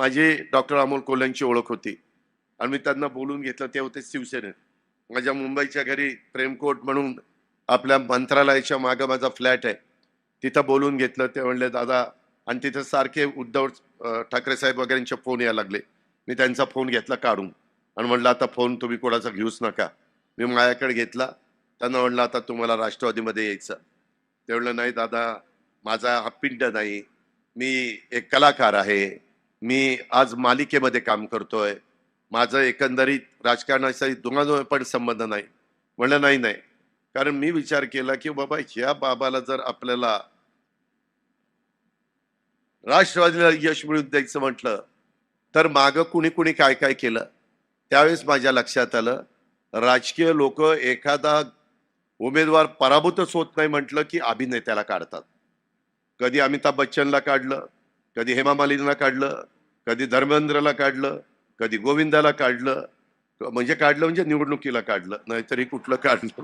माझी डॉक्टर अमोल कोल्ह्यांची ओळख होती. आणि मी त्यांना बोलून घेतलं ते होते शिवसेनेत. माझ्या मुंबईच्या घरी प्रेमकोट म्हणून आपल्या मंत्रालयाच्या मागं माझा फ्लॅट आहे. तिथं बोलून घेतलं ते म्हणले दादा आणि तिथं सारखे उद्धव ठाकरे साहेब वगैरेंचे फोन यायला लागले. मी त्यांचा फोन घेतला काढून. आणि म्हणलं आता फोन तुम्ही कोणाचा घेऊच नका. मी माझ्याकडे घेतला. त्यांना म्हणलं आता तुम्हाला राष्ट्रवादीमध्ये यायचं. ते म्हणलं नाही दादा माझा हा पिंड नाही. मी एक कलाकार आहे. मी आज मालिकेमध्ये काम करतोय. माझं एकंदरीत राजकारणाचा दुगादुगा पण संबंध नाही. म्हणलं नाही नाही. कारण मी विचार केला की बाबा ह्या बाबाला जर आपल्याला राष्ट्रवादीला यश मिळून द्यायचं म्हटलं तर मागं कुणी कुणी काय काय केलं? त्यावेळेस माझ्या लक्षात आलं राजकीय लोक एखादा उमेदवार पराभूतच होत नाही म्हटलं की अभिनेत्याला काढतात. कधी अमिताभ बच्चनला काढलं कधी हेमा मालिनीला काढलं कधी धर्मेंद्रला काढलं कधी गोविंदाला काढलं म्हणजे काढलं म्हणजे निवडणुकीला काढलं नाहीतरी कुठलं काढलं.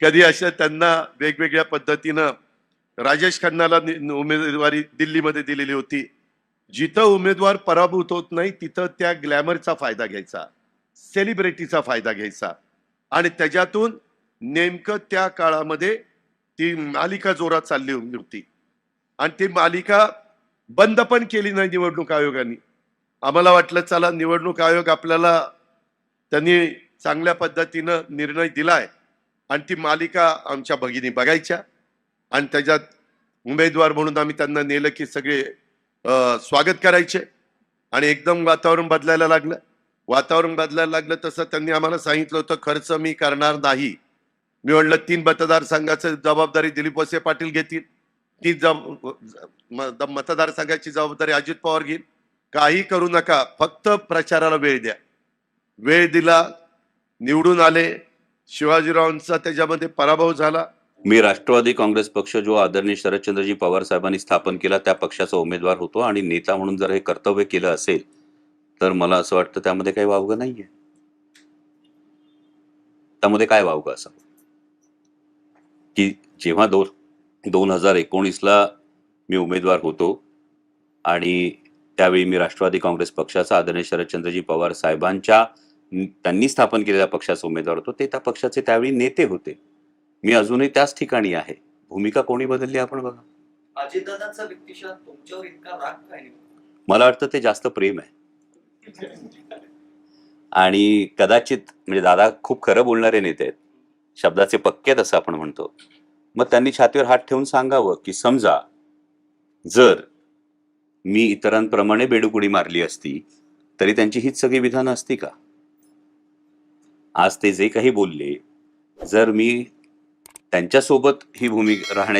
कधी अशा त्यांना वेगवेगळ्या पद्धतीनं राजेश खन्नाला उमेदवारी दिल्लीमध्ये दिलेली होती. जिथं उमेदवार पराभूत होत नाही तिथं त्या ग्लॅमरचा फायदा घ्यायचा सेलिब्रिटीचा फायदा घ्यायचा. आणि त्याच्यातून नेमकं त्या काळामध्ये ती मालिका जोरात चालली होती. आणि ती मालिका बंद पण केली नाही निवडणूक आयोगाने. आम्हाला वाटलं चला निवडणूक आयोग आपल्याला त्यांनी चांगल्या पद्धतीनं निर्णय दिलाय. आणि ती मालिका आमच्या भगिनी बघायच्या. आणि त्याच्यात उमेदवार म्हणून आम्ही त्यांना नेलं की सगळे स्वागत करायचे. आणि एकदम वातावरण बदलायला लागलं. वातावरण बदलायला लागलं तसं त्यांनी आम्हाला सांगितलं होतं खर्च मी करणार नाही. मी म्हणलं तीन मतदारसंघाचं जबाबदारी दिलीप वसे पाटील घेतील. ती जब मतदारसंघाची जबाबदारी अजित पवार घेईल. काही करू नका फक्त प्रचाराला वेळ द्या. वेळ दिला निवडून आले. शिवाजीरावांचा त्याच्यामध्ये पराभव झाला. मी राष्ट्रवादी काँग्रेस पक्ष जो आदरणीय शरदचंद्रजी पवार साहेबांनी स्थापन केला त्या पक्षाचा उमेदवार होतो आणि नेता म्हणून जर हे कर्तव्य केलं असेल तर मला असं वाटतं त्यामध्ये काही वावगं नाहीये. त्यामध्ये काय वावगं असं की जेव्हा दोन दोन हजार एकोणीसला मी उमेदवार होतो आणि त्यावेळी मी राष्ट्रवादी काँग्रेस पक्षाचा आदरणीय शरदचंद्रजी पवार साहेबांच्या त्यांनी स्थापन केलेल्या पक्षाचा उमेदवार होतो. ते त्या पक्षाचे त्यावेळी नेते होते. मी अजूनही त्याच ठिकाणी आहे. भूमिका कोणी बदलली आपण बघा? मला वाटतं ते जास्त प्रेम आहे. आणि कदाचित म्हणजे दादा खूप खरं बोलणारे नेते आहेत. शब्दाचे पक्के आहेत असं आपण म्हणतो. मग त्यांनी छातीवर हात ठेवून सांगावं की समजा जर मी इतरांप्रमाणे बेडुकुडी मारली असती तरी त्यांची हीच सगळी विधानं असती का? आज ते जे काही बोलले जर मी त्यांच्यासोबत ही भूमिका राहण्या